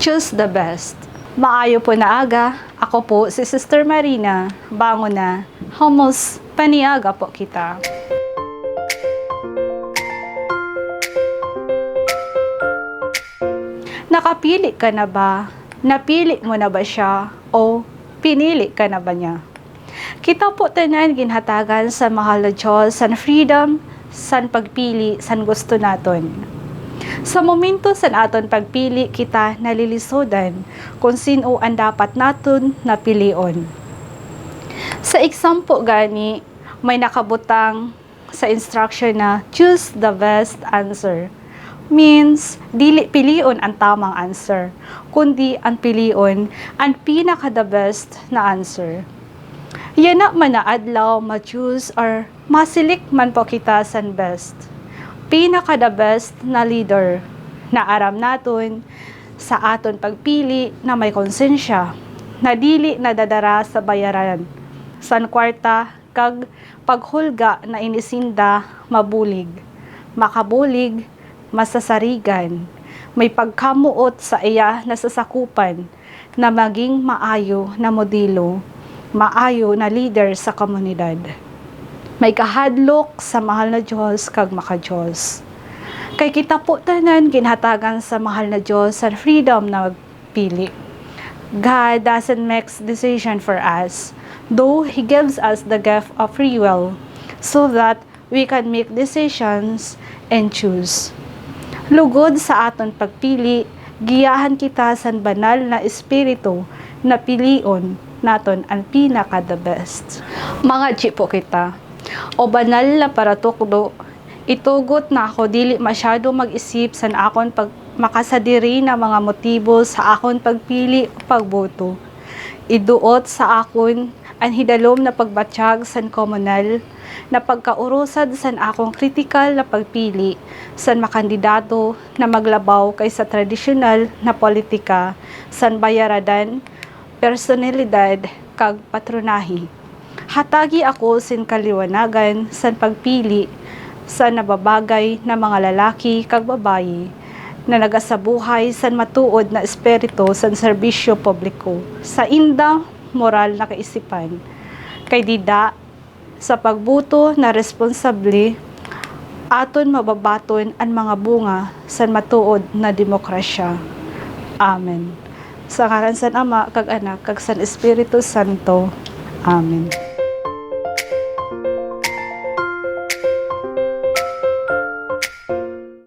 Choose the best. Maayo po na aga. Ako po si Sister Marina. Bango na. Hummus, paniaga po kita. Nakapili ka na ba? Napili mo na ba siya? O pinili ka na ba niya? Kita po tanan ginhatagan sa mahal na Diyos, san freedom, san pagpili, san gusto naton. Sa momento san aton pagpili, kita nalilisodan kung sino ang dapat naton napilion. Sa example gani, may nakabutang sa instruction na choose the best answer. Means, dili pilion ang tamang answer, kundi ang pilion ang pinaka the best na answer. Yan na man na adlaw, ma-choose or masilik man po kita san best. Pinaka the best na leader na aram naton sa aton pagpili na may konsensya, na dili nadadara sa bayaran, san kwarta kag paghulga na inisinda mabulig, makabulig, masasarigan, may pagkamuot sa iya na sasakupan na maging maayo na modelo, maayo na leader sa komunidad. May kahadlok sa mahal na Diyos kag maka-Diyos. Kay kita po tanan ginhatagan sa mahal na Diyos sa freedom na magpili. God doesn't make decision for us, though He gives us the gift of free will so that we can make decisions and choose. Lugod sa aton pagpili, giyahan kita sa banal na espiritu na pilion naton ang pinaka the best. Mga po kita, o banal na para tukdo, itugot na ako dili masyado mag-isip sa akon pag makasadiri na mga motibo sa akon pagpili o pagboto. Iduot sa akon ang hidalom na pagbatsyag san komunal na pagkaurusad san akong kritikal na pagpili san makandidato na maglabaw kay sa tradisyonal na politika san bayaradan, personalidad kag patronahi. Hatagi ako sin kaliwanagan san pagpili sa nababagay na mga lalaki kag babayi na nagasabuhay san matuod na espiritu san serbisyo publiko sa inda moral na kaisipan kay dida sa pagbuto na responsable aton mababaton ang mga bunga san matuod na demokrasya. Amen. Sa ngalan san Ama kag Anak kag san Espiritu Santo. Amen.